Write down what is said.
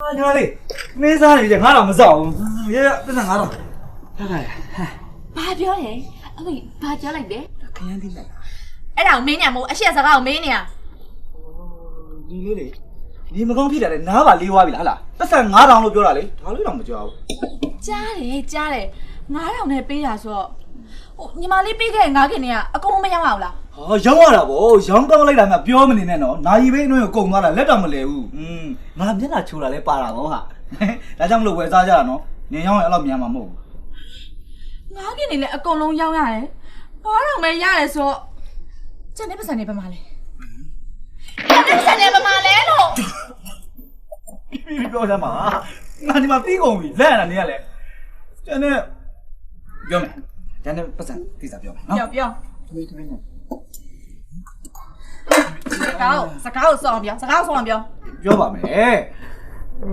အာညီမလေးမင်းစားနေပြီငါတော့မစောက်ဘူးရရပြဿနာငါတော့ထားထားရဟမ်ဘာပြောလဲအမေဘာပြောလိုက်လဲခရမ်းသေးလိုက်အဲ့ဒါကိုမင်းညာမို့အရှက်စကားကိုမင်းညာဒီလေးလေဒီမကောင်းဖြစ်တာလေနားပါလေးွားပြီလားဟလားပတ်စံ9000လို့ပြောတာလေဒါလေးတော့မကြောက်ဘူးကြားတယ်ကြားတယ်9000နဲ့ပေးတာဆိုတော့ဟိုညီမလေးပေးခဲ့တဲ့ငါးခင်တွေကအကုန်လုံးမရောက်အောင်လား ဟာရောင်းရတာဗောရောင်းကောင်းလိုက်တာမှပြောမနေနဲ့နော်နာယီဘိန်းအတွင်းကိုကုန်သွားတာလက်တော့မလဲဘူးอืมငါမျက်နှာချိုးတာလဲပါတာဗောဟာဒါကြောင့်မလို့ဝယ်စားကြတာနော်ညင်ရောင်းရင်အဲ့လိုမြန်မှာမဟုတ်ဘူးငါးခင်တွေလည်းအကုန်လုံးရောက်ရတယ်9000ပဲရတယ်ဆိုတော့ကျန်တဲ့ပတ်စံတွေဘယ်မှာလဲကျန်တဲ့ပတ်စံတွေဘယ်မှာလဲလို့ပြောစမ်းပါငါဒီမှာပြီးကုန်ပြီလက်ရတာနေရလဲကျန်တဲ့ပြောမယ်ကျန်တဲ့ပတ်စံကိစ္စပြောမယ်နော်ပြောပြောတွေးတွေးနဲ့စ ကားကိုစကားကိုစောအောင်ပြောစကားကိုစောအောင်ပြောပြောပါမယ်